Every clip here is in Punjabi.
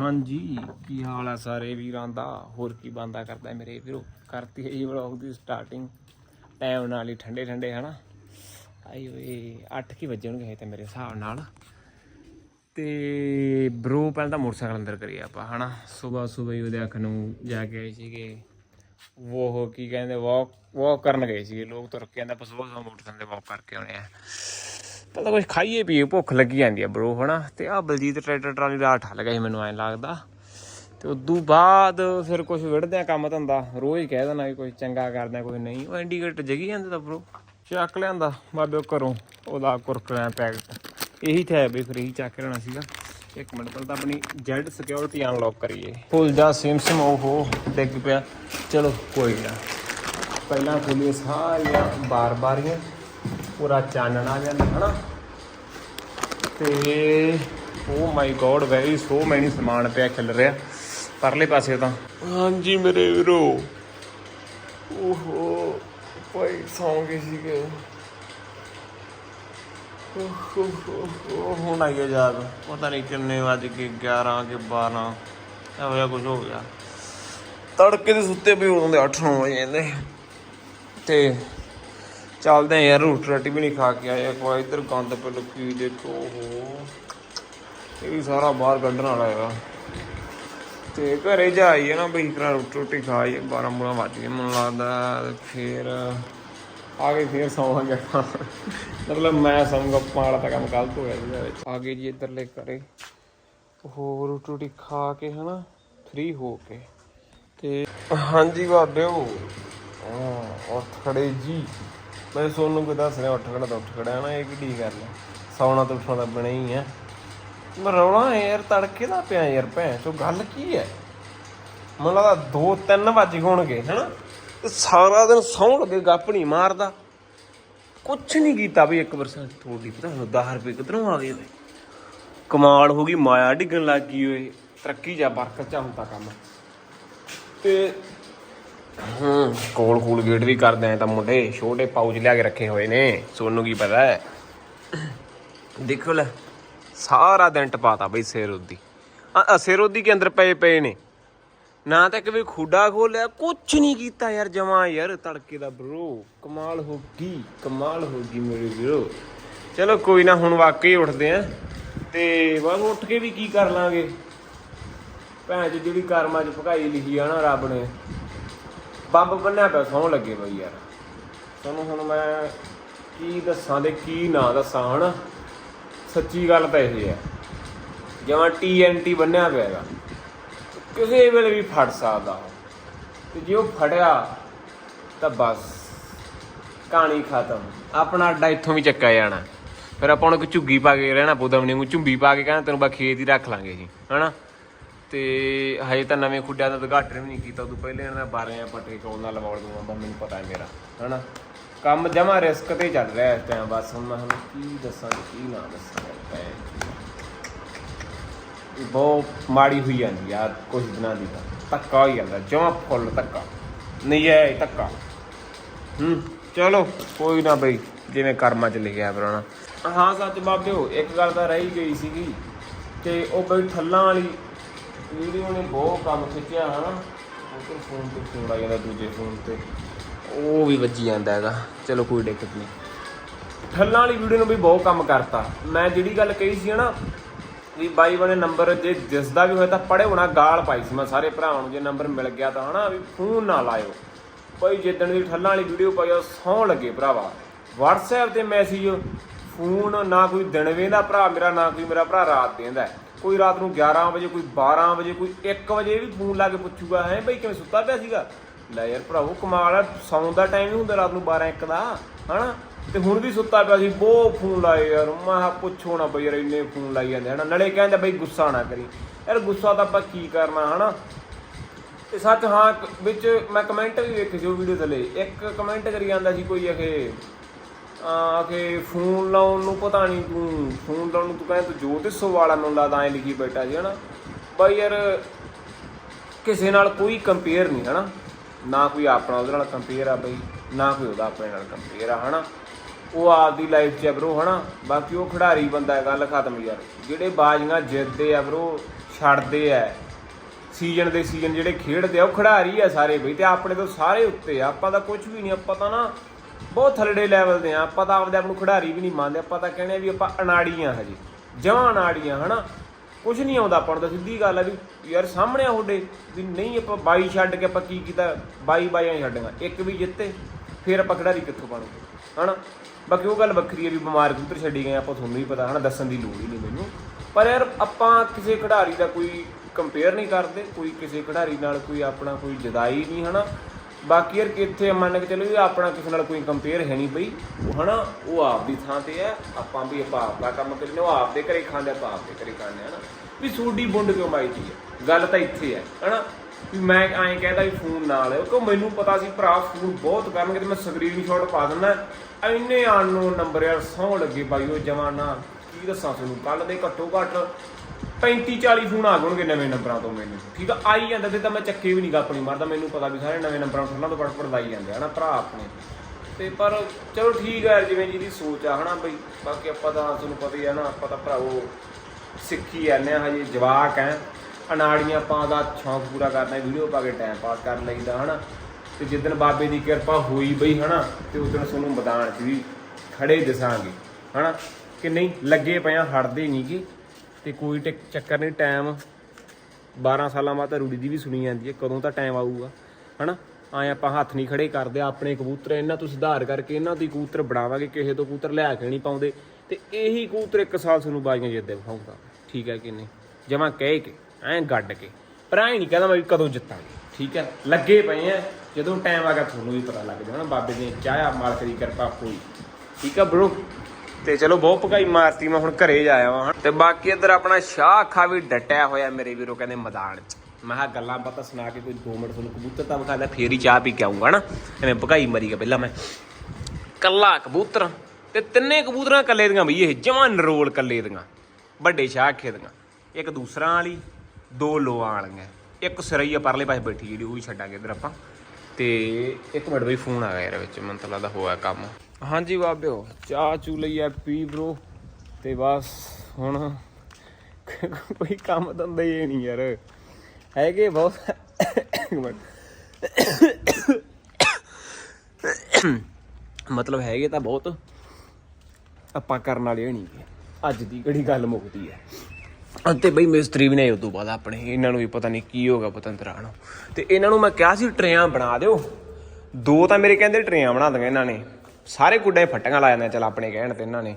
ਹਾਂਜੀ, ਕੀ ਹਾਲ ਆ ਸਾਰੇ ਵੀਰਾਂ ਦਾ? ਹੋਰ ਕੀ ਬੰਦਾ ਕਰਦਾ ਮੇਰੇ ਵੀਰੋ? ਕਰਤੀ ਹੈ ਜੀ ਵਲੌਗ ਦੀ ਸਟਾਰਟਿੰਗ ਟਾਈਮ ਨਾਲ ਹੀ ਠੰਡੇ ਠੰਡੇ, ਹਨਾ? ਆਈ ਓਏ 8 ਕੀ ਵੱਜਣਗੇ ਹਜੇ ਤੇ ਮੇਰੇ ਹਿਸਾਬ ਨਾਲ। ਤੇ ਬ్రో ਪਹਿਲਾਂ ਤਾਂ ਮੋਟਰਸਾਈਕਲ ਅੰਦਰ ਕਰੀਏ ਆਪਾਂ, ਹਨਾ? ਸਵੇਰ ਸਵੇਰ ਹੀ ਉਹਦੇ ਅੱਖ ਨੂੰ ਜਾ ਕੇ ਆਏ ਸੀਗੇ। ਉਹ ਕੀ ਕਹਿੰਦੇ ਵਾਕ ਵਾਕ ਕਰਨ ਗਏ ਸੀਗੇ। ਲੋਕ ਤੁਰ ਕੇ ਆਂਦਾ ਬਸ ਉਹ ਮੋਟਰਸਾਈਕਲ ਤੇ ਵਾਕ ਕਰਕੇ ਆਉਣੇ ਆ। ਪਹਿਲਾਂ ਕੁਝ ਖਾਈਏ ਪੀਏ, ਭੁੱਖ ਲੱਗੀ ਜਾਂਦੀ ਆ ਬ్రో ਹਨਾ? ਤੇ ਆ ਬਲਜੀਤ ਟਰੈਕਟਰ ਟਰਾਲੀ ਦਾ ਠੱਲ ਗਿਆ ਸੀ, ਮੈਨੂੰ ਐਂ ਲੱਗਦਾ। ਤੇ ਉਦੋਂ ਬਾਅਦ ਫਿਰ ਕੁਝ ਵਿੜਦੇ ਆ ਕੰਮ ਧੰਦਾ, ਰੋਜ਼ ਕਹਿ ਦੇਣਾ ਵੀ ਕੋਈ ਚੰਗਾ ਕਰਦਾ, ਕੋਈ ਨਹੀਂ। ਉਹ ਇੰਡੀਕੇਟਰ ਜਗੀ ਜਾਂਦਾ ਤਾਂ ਬ్రో ਚੱਕ ਲਿਆਂਦਾ ਬਾਬੇ ਘਰੋਂ, ਉਹਦਾ ਕੁਰਕਰਾ ਪੈਕਟ। ਇਹੀ ਤਾਂ ਹੈ ਬਈ ਫਿਰ ਇਹੀ ਚੱਕ ਲੈਣਾ ਸੀਗਾ। ਇੱਕ ਮਿੰਟ, ਪਹਿਲਾਂ ਤਾਂ ਆਪਣੀ ਜੈਡ ਸਿਕਿਉਰਿਟੀ ਅਨਲੌਕ ਕਰੀਏ। ਫੁੱਲ ਜਾ ਸਿਮ ਸਿਮ ਓਹੋ, ਡਿੱਗ ਪਿਆ। ਚਲੋ, ਕੋਈ ਨਾ। ਪਹਿਲਾਂ ਖੋਲੀਏ ਸਾਰੀਆਂ ਬਾਰ ਬਾਰੀਆਂ ਪੂਰਾ ਚਾਨਣ ਆ ਜਾਂਦਾ ਹਨਾ? ਤੇ ਓ my god very so many ਸਮਾਨ ਪਿਆ ਖਿਲ ਰਿਹਾ। ਪਰਲੇ ਪਾਸੇ ਤਾਂ। ਹਾਂਜੀ ਮੇਰੇ ਵੀਰੋ। ਓਹੋ ਕੋਈ ਸੌਂ ਗਏ ਸੀਗੇ ਹੁਣ ਆਈ ਯਾਦ। ਪਤਾ ਨਹੀਂ ਕਿੰਨੇ ਵੱਜ ਕੇ 11 ਕੇ 12 ਇਹੋ ਜਿਹਾ ਕੁਝ ਹੋ ਗਿਆ। ਤੜਕੇ ਦੇ ਸੁੱਤੇ ਵੀ ਉਦੋਂ ਦੇ 8-9 ਵਜੇ ਜਾਂਦੇ। ਤੇ ਚੱਲਦੇ ਆ ਯਾਰ, ਰੋਟੀ ਰਾਟੀ ਵੀ ਨਹੀਂ ਖਾ ਕੇ ਆਏ ਇੱਕ ਵਾਰ ਇੱਧਰ ਗੰਦ ਪੇ ਲੱਗੀ ਦੇਖੋ। ਓਹੋ ਇਹ ਵੀ ਸਾਰਾ ਬਾਹਰ ਕੱਢਣ ਵਾਲਾ ਹੈਗਾ। ਤੇ ਘਰੇ ਜਾਈਏ ਨਾ ਬਈ, ਕਰਾ ਰੋਟੀ ਰੋਟੀ ਖਾਈਏ। 12 ਮੂਲਾ ਵੱਜ ਗਏ ਮੈਨੂੰ ਲੱਗਦਾ ਤੇ ਆ ਕੇ ਫਿਰ ਸੌਵਾਂਗੇ ਮਤਲਬ ਮੈਂ ਸੌਂਗਾ, ਆਪਾਂ ਤਾਂ ਕੰਮ ਗਲਤ ਹੋ ਗਿਆ ਇਹਦੇ ਵਿੱਚ। ਆ ਗਏ ਜੀ ਇੱਧਰਲੇ ਘਰੇ। ਹੋਰ ਰੋਟੀ ਰੋਟੀ ਖਾ ਕੇ ਹਨਾ ਫ੍ਰੀ ਹੋ ਕੇ। ਤੇ ਹਾਂਜੀ ਬਾਬਿਓ। ਹਾਂ, ਉੱਠ ਖੜੇ ਜੀ। ਮੈਂ ਸੋਨੂੰ ਕੋਈ ਦੱਸ ਰਿਹਾ, ਉੱਠ ਖੜਾ ਤਾਂ ਉੱਠ ਖੜਾ ਨਾ ਇਹ ਕਿੱਡੀ ਗੱਲ ਹੈ ਸੌਣਾ ਤਾਂ ਉੱਠਣਾ ਤਾਂ ਬਣੇ ਹੀ ਹੈ ਮੈਂ ਰੌਲਾ ਯਾਰ, ਤੜਕੇ ਦਾ ਪਿਆ ਯਾਰ ਭੈਣ ਚੋ ਗੱਲ ਕੀ ਹੈ ਮੈਨੂੰ ਲੱਗਦਾ 2 3 ਵਜ ਹੋਣਗੇ, ਹਨਾ? ਤੇ ਸਾਰਾ ਦਿਨ ਸੌਂ ਲੱਗੇ, ਗੱਪ ਨਹੀਂ ਮਾਰਦਾ। ਕੁਛ ਨਹੀਂ ਕੀਤਾ ਵੀ 1% ਥੋੜੀ ਪਤਾ ਹੁਣ 10 ਰੁਪਏ ਕਿਧਰੋਂ ਆ ਗਏ ਕਮਾਲ ਹੋ ਗਈ, ਮਾਇਆ ਡਿੱਗਣ ਲੱਗ ਗਈ ਓਏ, ਤਰੱਕੀ ਜਾ, ਬਰਕਤ ਚਾ ਹੁੰਦਾ ਕੰਮ। ਤੇ ਹੂੰ, ਕੋਲ ਕੂਲ ਗੇਟ ਵੀ ਕਰਦੇ ਆ ਤਾਂ ਮੁੰਡੇ, ਛੋਟੇ ਪਾਉਚ ਲਿਆ ਕੇ ਰੱਖੇ ਹੋਏ ਨੇ, ਸੋਨੂੰ ਕੀ ਪਤਾ ਹੈ। ਦੇਖੋ ਲੈ, ਸਾਰਾ ਦਿਨ ਟਪਾਤਾ ਬਈ ਸਿਰੋਦੀ। ਆ ਸਿਰੋਦੀ ਕੇ ਅੰਦਰ ਪਏ ਪਏ ਨੇ। ਨਾ ਤਾਂ ਕਿ ਵੀ ਖੁੱਡਾ ਖੋਲਿਆ, ਕੁਛ ਨਹੀਂ ਕੀਤਾ ਯਾਰ ਜਮਾ ਯਾਰ, ਤੜਕੇ ਦਾ ਬ్రో ਕਮਾਲ ਹੋ ਗਈ, ਕਮਾਲ ਹੋ ਗਈ ਮੇਰੇ ਵੀਰੋ। ਚਲੋ ਕੋਈ ਨਾ, ਹੁਣ ਵਾਕਈ ਉੱਠਦੇ ਆ, ਤੇ ਬਸ ਉੱਠ ਕੇ ਵੀ ਕੀ ਕਰ ਲਾਂਗੇ। ਭੈਣ ਚ ਜਿਹੜੀ ਕਰਮਾਂ ਚ ਭਗਾਈ ਲਿਖੀ ਆ ਨਾ ਰੱਬ ਨੇ ਬੰਬ ਬੰਨਿਆ ਪਿਆ ਸੌਂ ਲੱਗੇ ਬਈ ਯਾਰ। ਤੁਹਾਨੂੰ ਹੁਣ ਮੈਂ ਕੀ ਦੱਸਾਂ ਤੇ ਕੀ ਨਾ ਦੱਸਾਂ ਹਣ ਸੱਚੀ ਗੱਲ ਤਾਂ ਇਹ ਹੈ। ਜਿਵੇਂ TNT ਬੰਨਿਆ ਪਿਆ ਹੈਗਾ, ਕਿਸੇ ਵੇਲੇ ਵੀ ਫੜ ਸਕਦਾ ਉਹ। ਤੇ ਜੇ ਉਹ ਫੜਿਆ, ਤਾਂ ਬਸ, ਕਹਾਣੀ ਖਤਮ। ਆਪਣਾ ਅੱਡਾ ਇੱਥੋਂ ਵੀ ਚੱਕਿਆ ਜਾਣਾ। ਫਿਰ ਆਪਾਂ ਨੂੰ ਕੋਈ ਝੁੱਗੀ ਪਾ ਕੇ ਰਹਿਣਾ ਪਊਦਾ ਨੂੰ ਝੁੰਬੀ ਪਾ ਕੇ ਕਹਿੰਦਾ ਤੈਨੂੰ ਬਾ ਖੇਤ ਹੀ ਰੱਖ ਲਾਂਗੇ ਜੀ ਹਨਾ? ਤੇ ਹਜੇ ਤਾਂ ਨਵੇਂ ਖੁੱਡਿਆਂ ਦਾ ਉਦਘਾਟਨ ਵੀ ਨਹੀਂ ਕੀਤਾ, ਉਦੋਂ ਪਹਿਲੇ ਇਹਨਾਂ ਦਾ 12 ਪੱਟੇ ਕੋਲ ਨਾਲ ਲਵਾਉਣ ਦੂੰਗਾ ਬਸ ਮੈਨੂੰ ਪਤਾ ਹੈ ਮੇਰਾ, ਹਨਾ? ਕੰਮ ਜਮਾ ਰਿਸਕ ਤੇ ਚੱਲ ਰਿਹਾ ਇਸ ਟਾਈਮ ਬਸ ਹੁਣ ਮੈਂ ਤੁਹਾਨੂੰ ਕੀ ਦੱਸਾਂ ਤੇ ਕੀ ਨਾ ਦੱਸਾਂ ਇਹ ਬਹੁਤ ਮਾੜੀ ਹੋਈ ਜਾਂਦੀ ਆ, ਕੁਝ ਦਿਨਾਂ ਦੀ ਤਾਂ। ਧੱਕਾ ਹੋਈ ਜਾਂਦਾ, ਜਮਾ ਫੁੱਲ ਧੱਕਾ ਨਹੀਂ ਹੈ ਧੱਕਾ। ਹੂੰ, ਚਲੋ, ਕੋਈ ਨਾ ਬਈ, ਜਿਵੇਂ ਕਰਮਾਂ ਚ ਲਿਖਿਆ ਪੁਰਾਣਾ। ਹਾਂ, ਸੱਚ ਬਾਬਿਓ ਇੱਕ ਗੱਲ ਤਾਂ ਰਹਿ ਗਈ ਸੀਗੀ ਤੇ ਉਹ ਬਈ ਠੱਲਾਂ ਵਾਲੀ ਵੀਡੀਓ ਨੇ ਬਹੁਤ ਕੰਮ ਖਿੱਚਿਆ ਹਨਾ। ਉਧਰ ਫੋਨ ਤੇ ਫੋਨ ਆ ਜਾਂਦਾ ਦੂਜੇ ਫੋਨ ਤੇ। ਉਹ ਵੀ ਵੱਜੀ ਜਾਂਦਾ ਹੈਗਾ। ਚਲੋ ਕੋਈ ਦਿੱਕਤ ਨਹੀਂ। ਠੱਲਾਂ ਵਾਲੀ ਵੀਡੀਓ ਨੂੰ ਵੀ ਬਹੁਤ ਕੰਮ ਕਰਤਾ। ਮੈਂ ਜਿਹੜੀ ਗੱਲ ਕਹੀ ਸੀ ਨਾ ਵੀ ਬਾਈ ਬਣੇ ਨੰਬਰ ਜੇ ਦਿਸਦਾ ਵੀ ਹੋਇਆ ਤਾਂ ਪੜੇ ਹੋਣਾ ਗਾਲ ਪਾਈ ਸੀ ਮੈਂ ਸਾਰੇ ਭਰਾਵਾਂ ਨੂੰ। ਜੇ ਨੰਬਰ ਮਿਲ ਗਿਆ ਤਾਂ ਹਨਾ, ਵੀ ਫੋਨ ਨਾ ਲਾਇਓ। ਕੋਈ ਜਿੱਦਣ ਦੀ ਠੱਲਾਂ ਵਾਲੀ ਵੀਡੀਓ ਪਾਈ ਉਹ ਸੌਂ ਲੱਗੇ ਭਰਾਵਾ। WhatsApp ਤੇ ਮੈਸੇਜ ਫੋਨ ਨਾ ਕੋਈ ਦਿਨ ਵੇਂਦਾ ਭਰਾ, ਮੇਰਾ ਨਾ ਕੋਈ ਮੇਰਾ ਭਰਾ ਰਾਤ ਦੇਂਦਾ। ਕੋਈ ਰਾਤ ਨੂੰ 11 ਵਜੇ, ਕੋਈ 12 ਵਜੇ, ਕੋਈ 1 ਵਜੇ ਵੀ ਫੋਨ ਲਾ ਕੇ ਪੁੱਛੂਗਾ, ਹੈ ਬਈ ਕਿਵੇਂ ਸੁੱਤਾ ਪਿਆ ਸੀਗਾ? ਲੈ ਯਾਰ ਭਰਾਵੋ, ਕਮਾਲ ਆ, ਸੌਣ ਦਾ ਟਾਈਮ ਹੀ ਹੁੰਦਾ ਰਾਤ ਨੂੰ 12 1 ਦਾ, ਹਨਾ? ਤੇ ਹੁਣ ਵੀ ਸੁੱਤਾ ਪਿਆ ਸੀ, ਬਹੁਤ ਫੋਨ ਲਾਏ ਯਾਰ, ਮੈਂ ਕਿਹਾ ਪੁੱਛੋ ਨਾ ਬਈ ਯਾਰ, ਇੰਨੇ ਫੋਨ ਲਾਈ ਜਾਂਦੇ ਹਨਾ ਨਲੇ ਕਹਿੰਦੇ ਬਈ ਗੁੱਸਾ ਨਾ ਕਰੀ। ਯਾਰ ਗੁੱਸਾ ਤਾਂ ਆਪਾਂ ਕੀ ਕਰਨਾ, ਹਨਾ? ਤੇ ਸੱਚ, ਹਾਂ ਵਿੱਚ ਮੈਂ ਕਮੈਂਟ ਵੀ ਵੇਖੇ ਸੀ ਉਹ ਵੀਡੀਓ ਥੱਲੇ ਇੱਕ ਕਮੈਂਟ ਕਰੀ ਜਾਂਦਾ ਸੀ ਕੋਈ ਅਖੇ ਆ ਕਿ ਫੋਨ ਲਾਉਣ ਨੂੰ ਪਤਾ ਨਹੀਂ ਤੂੰ, ਫੋਨ ਲਾਉਣ ਨੂੰ ਤੂੰ ਕਹਿੰਦਾ ਤੂੰ ਜੋਤਿਸੋ ਵਾਲਾ ਮੈਨੂੰ ਲੱਗਦਾ ਐ ਲਿਖੀ ਬੈਠਾ ਸੀ, ਹਨਾ? ਬਾਈ ਯਾਰ, ਕਿਸੇ ਨਾਲ ਕੋਈ ਕੰਪੇਅਰ ਨਹੀਂ ਹਨਾ? ਨਾ ਕੋਈ ਆਪਣਾ ਉਹਦੇ ਨਾਲ ਕੰਪੇਅਰ ਆ ਬਈ, ਨਾ ਕੋਈ ਉਹਦਾ ਆਪਣੇ ਨਾਲ ਕੰਪੇਅਰ ਆ, ਹਨਾ? ਉਹ ਆਪਦੀ ਲਾਈਫ 'ਚ ਆ ਬ్రో ਹਨਾ? ਬਾਕੀ ਉਹ ਖਿਡਾਰੀ ਬੰਦਾ ਹੈ, ਗੱਲ ਖਤਮ ਯਾਰ। ਜਿਹੜੇ ਬਾਜ਼ੀਆਂ ਜਿੱਤਦੇ ਆ ਬ్రో ਛੱਡਦੇ ਆ ਸੀਜ਼ਨ ਦੇ ਸੀਜ਼ਨ ਜਿਹੜੇ ਖੇਡਦੇ ਆ, ਉਹ ਖਿਡਾਰੀ ਆ ਸਾਰੇ ਬਈ, ਤੇ ਆਪਣੇ ਤੋਂ ਸਾਰੇ ਉੱਤੇ ਆ। ਆਪਾਂ ਤਾਂ ਕੁਝ ਵੀ ਨਹੀਂ ਆਪਾਂ ਤਾਂ ਨਾ ਬਹੁਤ ਥੱਲੜੇ ਲੈਵਲ ਦੇ ਆ। ਆਪਾਂ ਤਾਂ ਆਪਦੇ ਆਪ ਨੂੰ ਖਿਡਾਰੀ ਵੀ ਨਹੀਂ ਮੰਨਦੇ। ਆਪਾਂ ਤਾਂ ਕਹਿੰਦੇ ਆ ਵੀ ਆਪਾਂ ਅਨਾੜੀਆਂ ਹਜੇ। ਜਵਾਂ ਅਨਾੜੀਆਂ, ਹਨਾ? ਕੁਝ ਨਹੀਂ ਆਉਂਦਾ ਆਪਾਂ ਨੂੰ ਤਾਂ। ਸਿੱਧੀ ਗੱਲ ਆ ਵੀ ਯਾਰ ਸਾਹਮਣੇ ਆ ਤੁਹਾਡੇ ਵੀ ਨਹੀਂ, ਆਪਾਂ ਬਾਈ ਛੱਡ ਕੇ ਆਪਾਂ ਕੀ ਕੀਤਾ? ਬਾਈ ਬਾਈਆਂ ਛੱਡੀਆਂ। ਇੱਕ ਵੀ ਜਿੱਤੇ, ਫਿਰ ਆਪਾਂ ਖਿਡਾਰੀ ਕਿੱਥੋਂ ਬਣੂਗੇ ਹਨਾ? ਬਾਕੀ ਉਹ ਗੱਲ ਵੱਖਰੀ ਹੈ ਵੀ ਬਿਮਾਰ ਕਿੱਧਰ ਛੱਡੀ ਗਏ ਆਪਾਂ ਤੁਹਾਨੂੰ ਵੀ ਪਤਾ, ਹਨਾ? ਦੱਸਣ ਦੀ ਲੋੜ ਹੀ ਨਹੀਂ ਮੈਨੂੰ। ਪਰ ਯਾਰ ਆਪਾਂ ਕਿਸੇ ਖਿਡਾਰੀ ਦਾ ਕੋਈ ਕੰਪੇਅਰ ਨਹੀਂ ਕਰਦੇ। ਕੋਈ ਕਿਸੇ ਖਿਡਾਰੀ ਨਾਲ ਕੋਈ ਆਪਣਾ ਕੋਈ ਜਦਾਈ ਨਹੀਂ, ਹਨਾ? ਬਾਕੀ ਯਾਰ ਕਿੱਥੇ ਮੰਨ ਕੇ ਚੱਲੋ ਵੀ ਆਪਣਾ ਕਿਸੇ ਨਾਲ ਕੋਈ ਕੰਪੇਅਰ ਹੈ ਨਹੀਂ ਬਈ। ਉਹ ਹਨਾ, ਉਹ ਆਪ ਦੀ ਥਾਂ ਤੇ ਹੈ ਆਪਾਂ ਵੀ ਆਪਾਂ ਆਪ ਦਾ ਕੰਮ ਕਰੀਨੇ ਉਹ ਆਪ ਦੇ ਘਰੇ ਖਾਂਦੇ ਆਪਾਂ ਆਪ ਦੇ ਘਰੇ ਖਾਂਦੇ ਹਨਾ। ਵੀ ਸੂਡੀ ਬੁੰਡ ਕਿਉਂ ਮਾਈ ਦੀ ਹੈ ਗੱਲ ਤਾਂ ਇੱਥੇ ਹੈ ਹਨਾ। ਵੀ ਮੈਂ ਐਂ ਕਹਿੰਦਾ ਵੀ ਫੋਨ ਨਾ ਨਾਲ, ਕਿਉਂ ਮੈਨੂੰ ਪਤਾ ਸੀ ਭਰਾ ਫੋਨ ਬਹੁਤ ਕਰਨਗੇ ਤੇ ਮੈਂ ਸਕਰੀਨਸ਼ਾਟ ਪਾ ਦਿੰਦਾ। ਇੰਨੇ ਅਨਨੋਨ ਨੰਬਰ ਯਾਰ ਸੌ ਲੱਗੇ ਬਾਈ, ਉਹ ਜਮਾਨਾ ਕੀ ਦੱਸਾਂ ਤੁਹਾਨੂੰ ਕੱਲ ਦੇ ਘੱਟੋ ਘੱਟ 35 40 ਫੋਨ ਆ ਗਣਗੇ ਨਵੇਂ ਨੰਬਰਾਂ ਤੋਂ ਮੈਨੂੰ। ਠੀਕ ਆ, ਆਈ ਜਾਂਦਾ, ਫਿਰ ਤਾਂ ਮੈਂ ਚੱਕੇ ਵੀ ਨਹੀਂ ਆਪਣੀ ਮਾਰਦਾ, ਮੈਨੂੰ ਪਤਾ ਵੀ ਸਾਰੇ ਨਵੇਂ ਨੰਬਰਾਂ ਤੋਂ ਉਹਨਾਂ ਤੋਂ ਪੜ ਪੜਦਾਈ ਜਾਂਦੇ ਆ, ਹਨਾ, ਭਰਾ ਆਪਣੇ। ਤੇ ਪਰ ਚਲੋ ਠੀਕ ਆ, ਜਿਵੇਂ ਜਿਹਦੀ ਸੋਚ ਆ, ਹਨਾ, ਬਈ ਬਾਕੀ ਆਪਾਂ ਤਾਂ ਤੁਹਾਨੂੰ ਪਤਾ ਹੀ ਆ ਨਾ, ਆਪਾਂ ਤਾਂ ਭਰਾਵੋ ਸਿੱਖੀ ਜਾਂਦੇ ਆ, ਹਜੇ ਜਵਾਕ ਐ ਅਨਾੜੀਆਂ ਆਪਾਂ ਦਾ ਸ਼ੌਂਕ ਪੂਰਾ ਕਰਨਾ, ਵੀਡੀਓ ਪਾ ਕੇ ਟਾਈਮ ਪਾਸ ਕਰ ਲਈਦਾ, ਹਨਾ। ਤੇ ਜਿੱਦਣ ਬਾਬੇ ਦੀ ਕਿਰਪਾ ਹੋਈ ਬਈ, ਹਨਾ, ਤੇ ਉਦੋਂ ਤੁਹਾਨੂੰ ਮੈਦਾਨ 'ਚ ਵੀ ਖੜੇ ਦਿਸਾਂਗੇ, ਹਨਾ। ਕਿ ਨਹੀਂ, ਲੱਗੇ ਪਿਆ ਹਟਦੇ ਕਿ ਤੇ ਕੋਈ ਟਿਕ, ਚੱਕਰ ਨਹੀਂ, ਟਾਈਮ 12 ਸਾਲਾਂ ਬਾਅਦ ਤਾਂ ਰੂੜੀ ਦੀ ਵੀ ਸੁਣੀ ਜਾਂਦੀ ਹੈ, ਕਦੋਂ ਤਾਂ ਟਾਈਮ ਆਊਗਾ, ਹਨਾ? ਆਏ ਆਪਾਂ ਹੱਥ ਨਹੀਂ ਖੜੇ ਕਰਦੇ, ਆਪਣੇ ਕਬੂਤਰ, ਇਹਨਾਂ ਤੋਂ ਸੁਧਾਰ ਕਰਕੇ ਇਹਨਾਂ ਦੀ ਕਬੂਤਰ ਬਣਾਵਾਂਗੇ, ਕਿਸੇ ਤੋਂ ਕਬੂਤਰ ਲਿਆ ਕੇ ਨਹੀਂ ਪਾਉਂਦੇ। ਤੇ ਇਹੀ ਕਬੂਤਰ ਇੱਕ ਸਾਲ ਤੁਹਾਨੂੰ ਬਾਜ਼ੀਆਂ ਜਿੱਦੇ ਵਿਖਾਊਗਾ। ਠੀਕ ਹੈ ਕਿ ਨਹੀਂ? ਜਮਾ ਕਹਿ ਕੇ, ਐਂ ਗੱਡ ਕੇ। ਪਰ ਐਂ ਨਹੀਂ ਕਹਿੰਦਾ ਮੈਂ ਵੀ ਕਦੋਂ ਜਿੱਤਾਂਗੇ, ਠੀਕ ਹੈ? ਲੱਗੇ ਪਏ ਆ ਜਦੋਂ ਟਾਈਮ ਆ ਗਿਆ ਤੁਹਾਨੂੰ ਵੀ ਪਤਾ ਲੱਗ ਜਾਣਾ, ਬਾਬੇ ਨੇ ਚਾਹਿਆ ਮਾਲਕ ਦੀ ਕਿਰਪਾ ਹੋਈ ਠੀਕ ਹੈ ਬ్రో ਤੇ ਚਲੋ ਬਹੁਤ ਭਗਾਈ ਮਾਰਤੀ, ਮੈਂ ਹੁਣ ਘਰੇ ਜਾ ਆਇਆ ਵਾਂ ਤੇ ਬਾਕੀ ਇੱਧਰ ਆਪਣਾ ਸ਼ਾਹ ਅੱਖਾਂ ਵੀ ਡਟਿਆ ਹੋਇਆ ਮੇਰੇ ਵੀਰੋ, ਕਹਿੰਦੇ ਮੈਦਾਨ 'ਚ। ਮੈਂ ਕਿਹਾ ਗੱਲਾਂ ਬਾਤਾਂ ਸੁਣਾ ਕੇ ਕੋਈ 2 ਮਿੰਟ ਤੁਹਾਨੂੰ ਕਬੂਤਰ ਤਾਂ ਵਿਖਾ ਲਿਆ ਫੇਰ ਹੀ ਚਾਹ ਪੀ ਕੇ ਆਉਂਗਾ ਨਾ। ਐਵੇਂ ਭਗਾਈ ਮਰੀ ਗਿਆ ਪਹਿਲਾਂ ਮੈਂ। ਕੱਲਾ ਕਬੂਤਰ, ਤੇ ਤਿੰਨੇ ਕਬੂਤਰਾਂ ਕੱਲੇ ਦੀਆਂ ਬਈ ਇਹ, ਜਮਾਂ ਨਰੋਲ ਕੱਲੇ ਦੀਆਂ, ਵੱਡੇ ਸ਼ਾਹ ਅੱਖੇ ਦੀਆਂ। ਇੱਕ ਦੂਸਰਾ ਵਾਲੀ, ਦੋ ਲੋਆਂ ਵਾਲੀਆਂ। ਇੱਕ ਸਰਈਆ ਪਰਲੇ ਪਾਸੇ ਬੈਠੀ ਜਿਹੜੀ, ਉਹ ਵੀ ਛੱਡਾਂਗੇ ਇੱਧਰ ਆਪਾਂ। ਤੇ ਇੱਕ ਮਿੰਟ ਬਈ, ਫੋਨ ਆ ਗਿਆ ਇਹਦੇ ਵਿੱਚ, ਮੈਨੂੰ ਤਾਂ ਲੱਗਦਾ ਹੋਇਆ ਕੰਮ। ਹਾਂਜੀ ਬਾਬਿਓ, ਚਾਹ ਚੂ ਲਈ ਐ, ਪੀ ਬ్రో ਤੇ ਬਸ ਹੁਣ ਕੋਈ ਕੰਮ ਧੰਦਾ ਹੀ ਨਹੀਂ ਯਾਰ। ਹੈਗੇ ਬਹੁਤ। ਮਤਲਬ ਹੈਗੇ ਤਾਂ ਬਹੁਤ। ਆਪਾਂ ਕਰਨ ਵਾਲੇ ਨਹੀਂ ਅੱਜ ਦੀ ਕਿਹੜੀ ਗੱਲ ਮੁੱਕਦੀ ਹੈ ਅਤੇ ਬਈ ਮਿਸਤਰੀ ਵੀ ਨਹੀਂ ਉਦੋਂ ਬਾਅਦ ਆਪਣੇ। ਇਹਨਾਂ ਨੂੰ ਵੀ ਪਤਾ ਨਹੀਂ ਕੀ ਹੋਗਾ ਪਤੰਤਰਾ ਨੂੰ ਤੇ ਇਹਨਾਂ ਨੂੰ ਮੈਂ ਕਿਹਾ ਸੀ, ਟਰੇਆਂ ਬਣਾ ਦਿਓ। ਦੋ ਤਾਂ ਮੇਰੇ ਕਹਿੰਦੇ ਟਰੇਆਂ ਬਣਾ ਦੀਆਂ ਇਹਨਾਂ ਨੇ। ਸਾਰੇ ਗੁੱਡੇ ਫੱਟੀਆਂ ਲਾ ਜਾਂਦੇ ਚਲ ਆਪਣੇ ਕਹਿਣ ਤੇ ਇਹਨਾਂ ਨੇ।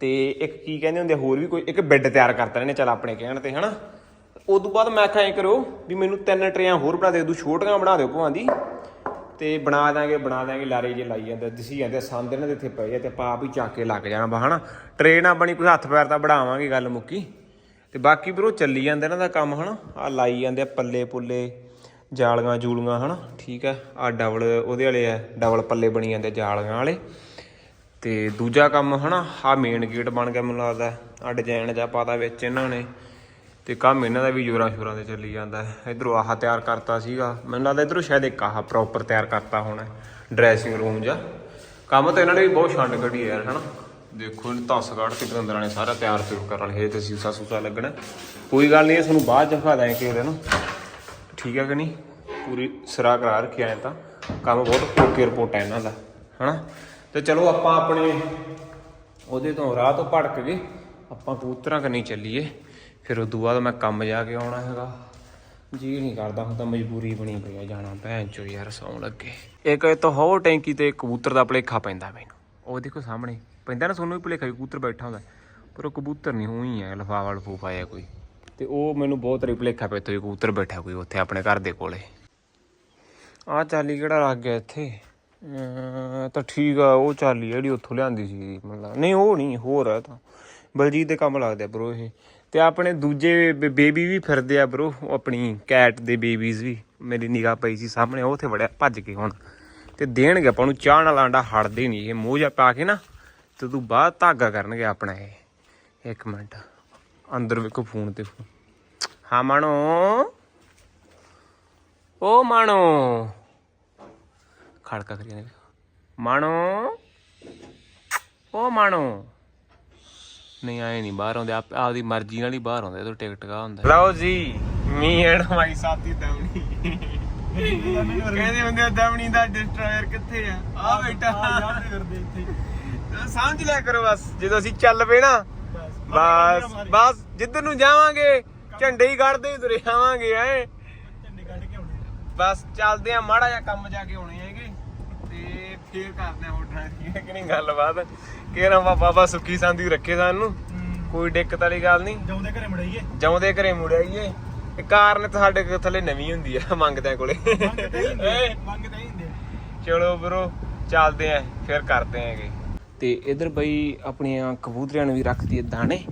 ਤੇ ਇੱਕ ਕੀ ਕਹਿੰਦੇ ਹੁੰਦੇ ਹੋਰ ਵੀ ਕੋਈ, ਇੱਕ ਬੈੱਡ ਤਿਆਰ ਕਰਤਾ ਇਹਨੇ ਚਲ ਆਪਣੇ ਕਹਿਣ ਤੇ, ਹਨਾ? ਤੋਂ ਬਾਅਦ ਮੈਂ ਕਿਹਾ ਐਂ ਕਰੋ ਵੀ ਮੈਨੂੰ ਤਿੰਨ ਟਰੇਆਂ ਹੋਰ ਬਣਾ ਦੇ ਦੋ ਛੋਟੀਆਂ ਬਣਾ ਦਿਓ ਭਵਾਂ ਦੀ। ਤੇ ਬਣਾ ਦਾਂਗੇ ਬਣਾ ਦਾਂਗੇ ਲਾਰੇ ਜੇ ਲਾਈ ਜਾਂਦੇ, ਦਿਸੀ ਜਾਂਦੇ, ਸੰਦ ਇਹਨਾਂ ਦੇ ਇੱਥੇ ਪਏ ਆ ਤੇ ਆਪਾਂ ਆਪ ਹੀ ਚੱਕ ਕੇ ਲੱਗ ਜਾਣਾ ਬਾ ਹਨਾ? ਟਰੇ ਨਾ ਬਣੀ, ਕੋਈ ਹੱਥ ਪੈਰ ਤਾਂ ਬਣਾਵਾਂਗੇ ਗੱਲ ਮੁੱਕੀ। ਤੇ ਬਾਕੀ ਵੀਰੋ, ਚੱਲੀ ਜਾਂਦਾ ਇਹਨਾਂ ਦਾ ਕੰਮ, ਹਨਾ? ਆ ਲਾਈ ਜਾਂਦੇ ਆ ਪੱਲੇ ਪੁੱਲੇ ਜਾਲੀਆਂ ਜੂਲੀਆਂ, ਹਨਾ? ਠੀਕ ਹੈ ਆ ਡਬਲ ਉਹਦੇ ਵਾਲੇ ਆ, ਡਬਲ ਪੱਲੇ ਬਣੀ ਜਾਂਦੇ ਜਾਲੀਆਂ ਵਾਲੇ। ਤੇ ਦੂਜਾ ਕੰਮ, ਹਨਾ ਆ ਮੇਨ ਗੇਟ ਬਣ ਗਿਆ ਮੈਨੂੰ ਲੱਗਦਾ। ਆ ਡਿਜ਼ਾਈਨ ਜਿਹਾ ਪਾਤਾ ਵਿੱਚ ਇਹਨਾਂ ਨੇ। ਤੇ ਕੰਮ ਇਹਨਾਂ ਦਾ ਵੀ ਜੋਰਾਂ ਸ਼ੋਰਾਂ ਤੇ ਚੱਲੀ ਜਾਂਦਾ। ਹੈ ਇਧਰੋਂ ਆਹ ਤਿਆਰ ਕਰਤਾ ਸੀਗਾ। ਮੈਨੂੰ ਲੱਗਦਾ ਇਧਰੋਂ ਸ਼ਾਇਦ ਇੱਕ ਆਹ ਪ੍ਰੋਪਰ ਤਿਆਰ ਕਰਤਾ ਹੋਣਾ ਡਰੈਸਿੰਗ ਰੂਮ ਜਾਂ ਕੰਮ ਤਾਂ ਇਹਨਾਂ ਨੇ ਵੀ ਬਹੁਤ ਛੰਡ ਕੱਢੀ ਹੈ ਯਾਰ, ਹਨਾ? ਦੇਖੋ ਇਹ ਧੱਸ ਕੱਢ ਕੇ ਪਤੰਦਰਾਂ ਨੇ ਸਾਰਾ ਤਿਆਰ ਤਿਉਰ ਕਰਨ ਵਾਲੇ। ਇਹ ਤੇ ਸੀਸਾ ਸੂਸਾ ਲੱਗਣਾ। ਕੋਈ ਗੱਲ ਨਹੀਂ ਤੁਹਾਨੂੰ ਬਾਅਦ ਚ ਦਿਖਾ ਦਾਂਗੇ ਉਹਦੇ ਨੂੰ ਠੀਕ ਹੈ ਕਿ ਨਹੀਂ? ਪੂਰੀ ਸਿਰਾ ਕਰਾ ਰੱਖਿਆ ਐ ਤਾਂ। ਕੰਮ ਬਹੁਤ ਓਕੇ ਰਿਪੋਰਟ ਹੈ ਇਹਨਾਂ ਦਾ, ਹਨਾ? ਤੇ ਚਲੋ ਆਪਾਂ ਆਪਣੇ ਉਹਦੇ ਤੋਂ ਰਾਹ ਤੋਂ ਭੜਕ ਗਏ। ਆਪਾਂ ਕਬੂਤਰਾਂ ਕੰਨੀ ਚੱਲੀਏ। ਫਿਰ ਉਦੋਂ ਬਾਅਦ ਮੈਂ ਕੰਮ ਜਾ ਕੇ ਆਉਣਾ ਹੈਗਾ। ਜੀ ਨਹੀਂ ਕਰਦਾ ਹੁਣ ਤਾਂ ਮਜਬੂਰੀ ਬਣੀ ਪਈ ਆ ਜਾਣਾ। ਭੈਣ ਚੋ ਯਾਰ ਸੌਣ ਲੱਗੇ। ਇੱਕ ਇਹ ਤਾਂ ਹੋ ਟੈਂਕੀ ਤੇ ਕਬੂਤਰ ਦਾ ਭਲੇਖਾ ਪੈਂਦਾ ਮੈਨੂੰ। ਉਹ ਦੇਖੋ ਸਾਹਮਣੇ। ਪੈਂਦਾ ਨਾ ਤੁਹਾਨੂੰ ਵੀ ਭਲੇਖਾ ਕਬੂਤਰ ਬੈਠਾ ਹੁੰਦਾ। ਪਰ ਉਹ ਕਬੂਤਰ ਨਹੀਂ ਹੋਈ ਹੈ ਲਫਾਵਾ ਲਫੂਫਾ ਆਇਆ ਕੋਈ। ਤੇ ਉਹ ਮੈਨੂੰ ਬਹੁਤ ਰੀ ਭਲੇਖਾ ਪਿਆ ਤੇ ਕਬੂਤਰ ਬੈਠਾ ਕੋਈ ਉੱਥੇ ਆਪਣੇ ਘਰ ਦੇ ਕੋਲੇ। ਆ ਚਾਲੀ ਕਿਹੜਾ ਲੱਗ ਗਿਆ ਇੱਥੇ? ਤਾਂ ਠੀਕ ਆ, ਉਹ ਚਾਲੀ ਜਿਹੜੀ ਉੱਥੋਂ ਲਿਆਂਦੀ ਸੀ, ਮਤਲਬ ਨਹੀਂ, ਉਹ ਨਹੀਂ, ਹੋਰ ਆ ਤਾਂ। ਬਲਜੀਤ ਦੇ ਕੰਮ ਲੱਗਦੇ ਬ్రో ਇਹ। ਤੇ ਆਪਣੇ ਦੂਜੇ ਬੇਬੀ ਵੀ ਫਿਰਦੇ ਆ ਬ్రో ਆਪਣੀ ਕੈਟ ਦੇ ਬੇਬੀਜ਼ ਵੀ, ਮੇਰੀ ਨਿਗਾਹ ਪਈ ਸੀ ਸਾਹਮਣੇ, ਉਹ ਉੱਥੇ ਵੜਿਆ, ਭੱਜ ਕੇ ਹੁਣ। ਤੇ ਦੇਣਗੇ ਆਪਾਂ ਨੂੰ ਚਾਹ ਨਾਲ ਆਂਡਾ ਹੜਦੇ ਨਹੀਂ, ਇਹ ਮੋਹ ਜਾ ਪਾ ਕੇ ਨਾ, ਤੇ ਤੂੰ ਬਾਅਦ ਧਾਗਾ ਕਰਨਗੇ ਆਪਣਾ ਇਹ। ਇੱਕ ਮਿੰਟ। ਅੰਦਰ ਵੇਖੋ ਫੋਨ ਤੇ ਫੋਨ। ਹਾਂ ਮਾਣੋ। ਓ ਮਾਣੋ। ਖੜਕਾ ਕਰੀ ਜਾਂਦੇ ਮਾਣੋ। ਓ ਮਾਣੋ। ਨਹੀਂ ਆਏ ਨਹੀਂ ਬਾਹਰ ਆਉਂਦੇ। ਆਪ ਆਪਦੀ ਮਰਜ਼ੀ ਨਾਲ ਹੀ ਬਾਹਰ ਆਉਂਦੇ ਤੋਂ ਟਿਕਟ ਕਾ ਹੁੰਦਾ। ਲਓ ਜੀ ਮੀ ਐਂਡ ਮਾਈ ਸਾਥੀ ਦਮਣੀ। ਕਹਿੰਦੇ ਹੁੰਦੇ ਆ ਦਮਣੀ ਦਾ ਡਿਸਟਰੋਇਰ ਕਿੱਥੇ ਆ? ਆ ਬੈਠਾ। ਕਰਦੇ ਇੱਥੇ। ਸਮਝ ਲਿਆ ਕਰੋ ਬਸ ਜਦੋਂ ਅਸੀਂ ਚੱਲ ਪਏ ਨਾ ਬਸ ਬਸ ਜਿੱਧਰ ਨੂੰ ਜਾਵਾਂਗੇ ਝੰਡੇ ਹੀ ਕੱਢਦੇ ਹੀ ਤੁਰੇ ਆਵਾਂਗੇ ਐ ਝੰਡੇ ਕੱਢ ਕੇ ਆਉਣੇ ਬਸ ਚੱਲਦੇ ਆ ਮਾੜਾ ਜਿਹਾ ਕੰਮ ਜਾ ਕੇ ਆਉਣੇ ਹੈਗੇ। ਤੇ ਫੇਰ ਕਰਦੇ ਆ ਹੋਟਾਂ ਠੀਕ ਹੈ ਕਿ ਨਹੀਂ ਗੱਲਬਾਤ। ਕਿਹੜਾ ਬਾਬਾ ਸੁੱਖੀ ਸੰਦੀ ਰੱਖੇ ਸਾਨੂੰ। ਕੋਈ ਦਿੱਕਤ ਵਾਲੀ ਗੱਲ ਨਹੀਂ। ਜਾਉਂਦੇ ਘਰੇ ਮੜਾਈਏ। ਜਾਉਂਦੇ ਘਰੇ ਮੁੜਿਆ ਈਏ ਇਹ ਕਾਰਨ ਤਾਂ ਸਾਡੇ ਕੋਲ ਥੱਲੇ ਨਵੀਂ ਹੁੰਦੀ ਆ ਮੰਗਦਿਆਂ ਕੋਲੇ। ਮੰਗਦੇ ਹੀ ਹੁੰਦੇ ਚਲੋ ਬਰੋ ਚੱਲਦੇ ਆਂ ਫਿਰ ਕਰਦੇ ਆਂਗੇ। ਤੇ ਇਧਰ ਬਈ ਆਪਣੀਆਂ ਕਬੂਤਰਿਆਂ ਨੂੰ ਵੀ ਰੱਖਦੀ ਦਾਣੇ।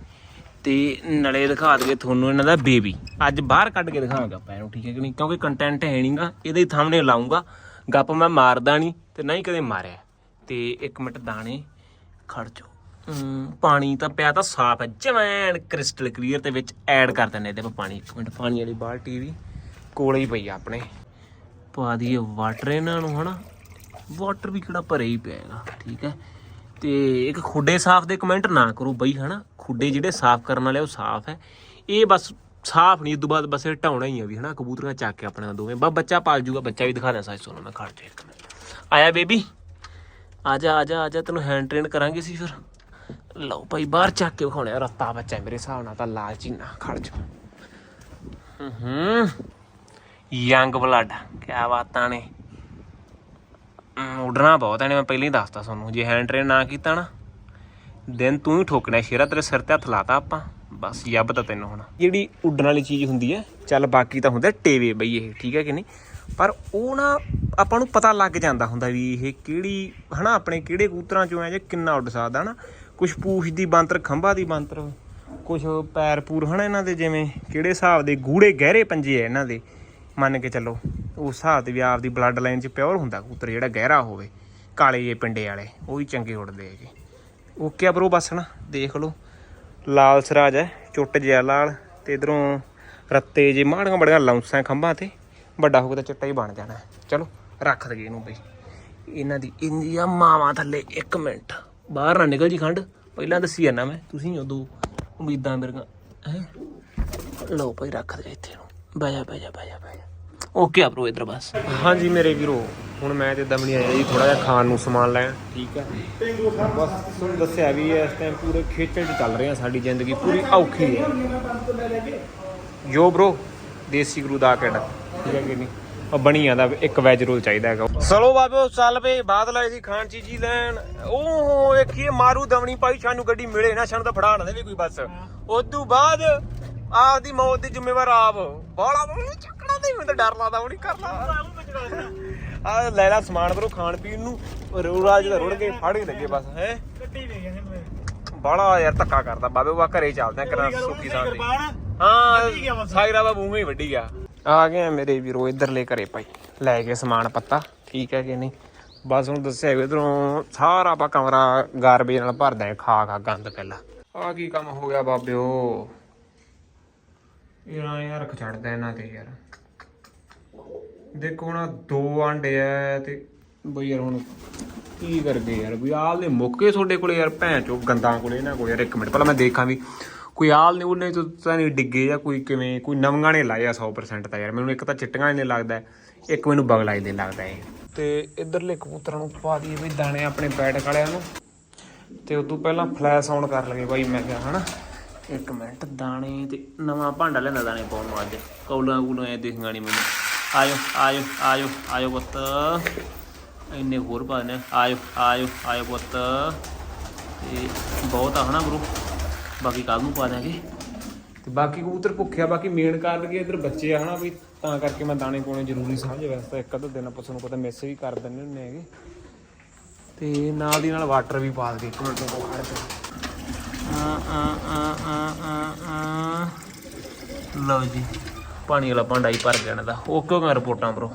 ਤੇ ਨਲੇ ਦਿਖਾ ਦਈਏ ਤੁਹਾਨੂੰ ਇਹਨਾਂ ਦਾ ਬੇਬੀ। ਅੱਜ ਬਾਹਰ ਕੱਢ ਕੇ ਦਿਖਾਵਾਂਗਾ ਆਪਾਂ ਇਹਨੂੰ, ਠੀਕ ਹੈ ਕਿ ਨਹੀਂ? ਕਿਉਂਕਿ ਕੰਟੈਂਟ ਹੈ ਨਹੀਂਗਾ ਇਹਦੇ ਹੀ ਸਾਹਮਣੇ ਲਾਉਂਗਾ। ਗੱਪ ਮੈਂ ਮਾਰਦਾ ਨਹੀਂ ਤੇ ਨਾ ਹੀ ਕਦੇ ਮਾਰਿਆ। ਤੇ ਇੱਕ ਮਿੰਟ ਦਾਣੇ ਖੜ ਜਾਓ। ਪਾਣੀ ਤਾਂ ਪਿਆ ਤਾਂ ਸਾਫ਼ ਹੈ। ਜਮੈਨ ਕ੍ਰਿਸਟਲ ਕਲੀਅਰ ਤੇ ਵਿੱਚ ਐਡ ਕਰ ਦਿੰਦੇ ਇਹਦੇ ਆਪਾਂ ਪਾਣੀ, ਇੱਕ ਮਿੰਟ, ਪਾਣੀ ਵਾਲੀ ਬਾਲਟੀ ਵੀ ਕੋਲੇ ਹੀ ਪਈ ਆ ਆਪਣੇ। ਪਾ ਦਈਏ ਵਾਟਰ ਇਹਨਾਂ ਨੂੰ, ਹਨਾ? ਵਾਟਰ ਵੀ ਕਿਹੜਾ ਭਰੇ ਹੀ ਪਿਆਗਾ ਠੀਕ ਹੈ? ਤੇ ਇੱਕ ਖੁੱਡੇ ਸਾਫ਼ ਦੇ ਕਮੈਂਟ ਨਾ ਕਰੋ ਬਈ, ਹਨਾ? ਖੁੱਡੇ ਜਿਹੜੇ ਸਾਫ਼ ਕਰਨ ਵਾਲੇ ਉਹ ਸਾਫ਼ ਹੈ। ਇਹ ਬਸ ਸਾਫ਼ ਨਹੀਂ ਤੋਂ ਬਾਅਦ ਬਸ ਇਹ ਢਾਉਣਾ ਹੀ ਆ ਵੀ, ਹਨਾ? ਕਬੂਤਰਾਂ ਚੱਕ ਕੇ ਆਪਣੇ ਨਾਲ ਦੋਵੇਂ। ਬਸ ਬੱਚਾ ਪਾਲ ਜੂਗਾ, ਬੱਚਾ ਵੀ ਦਿਖਾ ਦਿਆਂ ਸਾਈ ਸੋਨਾ ਮੈਂ ਖੜ ਜਾ ਇੱਕ ਮਿੰਟ। ਆਇਆ ਬੇਬੀ? ਆ ਜਾ ਆ ਜਾ ਆ ਜਾ, ਤੈਨੂੰ ਹੈਂਡ ਟ੍ਰੇਨ ਕਰਾਂਗੇ ਸੀ ਫਿਰ। ਲਓ ਭਾਈ, ਬਾਹਰ ਚੱਕ ਕੇ ਵਿਖਾਉਣਾ। ਰੱਤਾ ਬੱਚਾ ਮੇਰੇ ਹਿਸਾਬ ਨਾਲ ਤਾਂ ਲਾਲਚੀ ਨਾ ਖੜ ਜਾ। ਹੂੰ ਯੰਗ ਬਲੱਡ ਕਿਆ ਬਾਤਾਂ ਨੇ। ਉੱਡਣਾ ਬਹੁਤ ਹੈ ਨੇ ਮੈਂ ਪਹਿਲਾਂ ਹੀ ਦੱਸਤਾ ਤੁਹਾਨੂੰ। ਜੇ ਹੈਂਡ ਟ੍ਰੇਨ ਨਾ ਕੀਤਾ ਨਾ, ਦਿਨ ਤੂੰ ਹੀ ਠੋਕਣਾ ਸ਼ੇਰਾ, ਤੇਰੇ ਸਿਰ ਤੇ ਹੱਥ ਲਾਤਾ ਆਪਾਂ। ਬਸ, ਯੱਬ ਤਾਂ ਤੈਨੂੰ ਹੁਣ। ਜਿਹੜੀ ਉੱਡਣ ਵਾਲੀ ਚੀਜ਼ ਹੁੰਦੀ ਹੈ, ਚੱਲ ਬਾਕੀ ਤਾਂ ਹੁੰਦਾ ਟੇਵੇ ਬਈ ਇਹ, ਠੀਕ ਹੈ ਕਿ ਨਹੀਂ? ਪਰ ਉਹ ਨਾ ਆਪਾਂ ਨੂੰ ਪਤਾ ਲੱਗ ਜਾਂਦਾ ਹੁੰਦਾ ਵੀ ਇਹ ਕਿਹੜੀ, ਹਨਾ, ਆਪਣੇ ਕਿਹੜੇ ਕੂਤਰਾਂ ਚੋਂ ਹੈ ਜੇ ਕਿੰਨਾ ਉੱਡ ਸਕਦਾ, ਹਨਾ? ਕੁਝ ਪੂਛ ਦੀ ਬੰਤਰ ਖੰਭਾ ਦੀ ਬੰਤਰ ਕੁਝ ਪੈਰ ਪੂਰ, ਹਨਾ, ਇਹਨਾਂ ਦੇ ਜਿਵੇਂ, ਕਿਹੜੇ ਹਿਸਾਬ ਦੇ ਗੂੜੇ ਗਹਿਰੇ ਪੰਜੇ ਆ ਇਹਨਾਂ ਦੇ, ਮੰਨ ਕੇ ਚੱਲੋ। ਉਸ ਹਿਸਾਬ ਤੇ ਵੀ ਆਪਦੀ ਬਲੱਡ ਲਾਈਨ 'ਚ ਪਿਓਰ ਹੁੰਦਾ ਕਬੂਤਰ ਜਿਹੜਾ ਗਹਿਰਾ ਹੋਵੇ, ਕਾਲੇ ਜੇ ਪਿੰਡੇ ਵਾਲੇ, ਉਹ ਵੀ ਚੰਗੇ ਉੱਡਦੇ ਹੈਗੇ। ਓਕੇ ਆ ਬਰੋ ਬਸ ਨਾ, ਦੇਖ ਲਓ। ਲਾਲ ਸਰਾਜ ਹੈ, ਚੁੱਟ ਜਿਆ ਲਾਲ ਤੇ ਇਧਰੋਂ ਰੱਤੇ ਜੇ ਮਾੜੀਆਂ ਬੜੀਆਂ ਲੌਂਸਾਂ ਖੰਭਾਂ ਤੇ, ਵੱਡਾ ਹੋ ਕੇ ਤਾਂ ਚਿੱਟਾ ਹੀ ਬਣ ਜਾਣਾ। ਚਲੋ, ਰੱਖ ਦਈਏ ਇਹਨੂੰ ਬਈ। ਇਹਨਾਂ ਦੀ ਇੰਦੀਆਂ ਮਾਵਾਂ ਥੱਲੇ 1 ਮਿੰਟ। ਬਾਹਰ ਨਾ ਨਿਕਲ ਜੀ ਖੰਡ, ਪਹਿਲਾਂ ਦੱਸੀ ਜਾਂਦਾ ਮੈਂ, ਤੁਸੀਂ ਉਦੋਂ ਉਮੀਦਾਂ ਮੇਰੀਆਂ, ਹੈ? ਲਓ ਭਾਈ, ਰੱਖ ਦੇ ਇੱਥੇ ਨੂੰ। ਬਹਿ ਜਾ ਬਹਿ ਜਾ ਬਹਿ ਜਾ ਜਾ। ਓਕੇ ਆ ਬ్రో ਇਧਰ ਬਸ। ਹਾਂਜੀ ਮੇਰੇ ਵੀਰੋ, ਹੁਣ ਮੈਂ ਤੇ ਦਮਣੀ ਆਇਆ ਜੀ ਥੋੜਾ ਜਿਹਾ ਖਾਣ ਨੂੰ ਸਮਾਨ ਲੈਣ। ਠੀਕ ਹੈ ਬਸ ਤੁਹਾਨੂੰ ਦੱਸਿਆ ਵੀ ਇਸ ਟਾਈਮ ਪੂਰੇ ਖੇਚਲ 'ਚ ਚੱਲ ਰਹੇ ਆ ਸਾਡੀ ਜ਼ਿੰਦਗੀ, ਪੂਰੀ ਔਖੀ ਹੈ। ਯੋ ਬ్రో ਦੇਸੀ ਗੁਰੂ ਦਾ ਕੈਂਡ ਠੀਕ ਹੈ ਕਿ ਨਹੀਂ? ਉਹ ਬਣੀ ਜਾਂਦਾ ਇੱਕ ਵੈਜ ਰੋਲ ਚਾਹੀਦਾ ਹੈਗਾ। ਚਲੋ ਬਾਬੇ ਚੱਲ ਪਏ ਬਾਦ ਲਾਏ ਸੀ ਖਾਣ ਚੀਜ਼ੀ ਲੈਣ। ਉਹ ਵੇਖੀਏ, ਮਾਰੂ ਦਮਣੀ ਭਾਈ, ਸਾਨੂੰ ਗੱਡੀ ਮਿਲੇ ਨਾ, ਸਾਨੂੰ ਤਾਂ ਫੜਾ ਨਾ ਦੇਵੇ ਕੋਈ ਬਸ। ਉਦੋਂ ਬਾਅਦ ਆਪਦੀ ਮੌਤ ਦੀ ਜ਼ਿੰਮੇਵਾਰ ਆਪ। ਬਾਲਾ ਚੱਕਣਾ ਤੇ ਮੈਨੂੰ ਤਾਂ ਡਰ ਲੱਗਦਾ ਉਹ ਨਹੀਂ ਕਰਨਾ। ਆ ਲੈ ਲੈ ਸਮਾਨ ਬਰੋ ਖਾਣ ਪੀਣ ਨੂੰ। ਰੋੜਾ ਜਿਹੜਾ ਰੁੜ ਕੇ ਫੜ ਕੇ ਲੱਗੇ ਬਸ ਹੈ। ਬਾਲਾ ਯਾਰ ਧੱਕਾ ਕਰਦਾ ਬਾਬੇ ਉਹ ਘਰੇ ਚੱਲਦੇ ਆ ਕਰਾਂ ਸੁੱਕੀ ਸਾਂ ਤੇ ਵੱਢੀ ਗਿਆ ਹਾਂ। ਸਾਇਰਾ ਬਾਬੂ ਹੀ ਵੱਢੀ ਗਿਆ। ਆ ਗਏ ਆ ਮੇਰੇ ਵੀਰੋ ਇਧਰਲੇ ਘਰੇ ਭਾਈ। ਲੈ ਕੇ ਸਮਾਨ ਪੱਤਾ। ਠੀਕ ਹੈ ਕਿ ਨਹੀਂ? ਬਸ ਹੁਣ ਦੱਸਿਆ ਇਧਰੋਂ ਸਾਰਾ ਆਪਾਂ ਕਮਰਾ ਗਾਰਬੇਜ ਨਾਲ ਭਰਦਾ ਹੈ ਖਾ ਖਾ ਗੰਦ ਪਹਿਲਾਂ। ਆ ਕੀ ਕੰਮ ਹੋ ਗਿਆ ਬਾਬਿਓ? ਇਹਨਾਂ ਯਾਰ ਰੱਖ ਛੱਡਦਾ ਇਹਨਾਂ ਤੇ ਯਾਰ। ਦੇਖੋ ਨਾ ਦੋ ਆਂਡੇ ਆ ਤੇ ਬਈ ਯਾਰ ਹੁਣ ਕੀ ਕਰਦੇ ਯਾਰ? ਵੀ ਆਲ ਦੇ ਮੁੱਕੇ ਤੁਹਾਡੇ ਕੋਲੇ ਯਾਰ ਭੈਣ ਚੋ ਗੰਦਾਂ ਕੋਲੇ ਇਹਨਾਂ ਕੋਲ ਯਾਰ ਇੱਕ ਮਿੰਟ, ਪਹਿਲਾਂ ਮੈਂ ਦੇਖਾਂ ਵੀ ਕੋਈ ਆਲ ਨੇ ਉਹਨੇ ਤੋਂ ਤਾਂ ਨਹੀਂ ਡਿੱਗੇ ਜਾਂ ਕੋਈ ਕਿਵੇਂ, ਕੋਈ ਨਵੀਆਂ ਨੇ ਲਾਇਆ 100% ਤਾਂ ਯਾਰ, ਮੈਨੂੰ ਇੱਕ ਤਾਂ ਚਿੱਟੀਆਂ ਨੇ ਲੱਗਦਾ, ਇੱਕ ਮੈਨੂੰ ਬਗਲਾਈ ਦੇ ਲੱਗਦਾ ਹੈ ਤੇ ਇਧਰਲੇ ਕਬੂਤਰਾਂ ਨੂੰ ਪਾ ਦਈਏ ਵੀ ਦਾਣੇ ਆਪਣੇ ਬੈਟ ਵਾਲਿਆਂ ਨੂੰ। ਤੇ ਉਦੋਂ ਪਹਿਲਾਂ ਫਲੈਸ਼ ਆਨ ਕਰ ਲਗੇ ਬਾਈ, ਮੈਂ ਕਿਹਾ, ਹਨਾ? ਇੱਕ ਮਿੰਟ, ਦਾਣੇ ਤੇ ਨਵਾਂ ਭਾਂਡਾ ਲੈਂਦਾ ਦਾਣੇ ਪਾਉਣ ਨੂੰ ਅੱਜ। ਕੌਲਾਂ ਕੂਲਾਂ ਐ ਦੇਖੀਆਂ ਨਹੀਂ ਮੈਨੂੰ। ਆਇਓ ਆਇਓ ਆਇਓ ਆਇਓ ਪੁੱਤ। ਇੰਨੇ ਹੋਰ ਪਾ ਨੇ ਆਇਓ ਆਇਓ ਆਇਓ ਪੁੱਤ। ਤੇ ਬਹੁਤ ਆ ਹਨਾ ਗੁਰੂ? ਬਾਕੀ ਕੱਲ ਨੂੰ ਪਾ ਦਾਂਗੇ ਤੇ ਬਾਕੀ ਕਬੂਤਰ ਭੁੱਖਿਆ ਬਾਕੀ ਮੇਨ ਕਾਰਨ ਕੀ ਇਧਰ ਬੱਚੇ ਆ ਹਨਾ ਵੀ ਤਾਂ ਕਰਕੇ ਮੈਂ ਦਾਣੇ ਪਾਉਣੇ ਜ਼ਰੂਰੀ ਸਮਝ ਵੈਸੇ ਤਾਂ ਇੱਕ ਅੱਧਾ ਦਿਨ ਆਪਾਂ ਤੁਹਾਨੂੰ ਪਤਾ ਮਿਸ ਵੀ ਕਰ ਦਿੰਦੇ ਹੁੰਦੇ ਹੈਗੇ। ਤੇ ਨਾਲ ਦੀ ਨਾਲ ਵਾਟਰ ਵੀ ਪਾ ਦੇ ਇੱਕ ਮਿੰਟ ਤੋਂ ਖੜ ਆ ਆ ਆ ਆ ਆ ਆ। ਲਓ ਜੀ। ਪਾਣੀ ਵਾਲਾ ਭਾਂਡਾ ਹੀ ਭਰ ਗਿਆ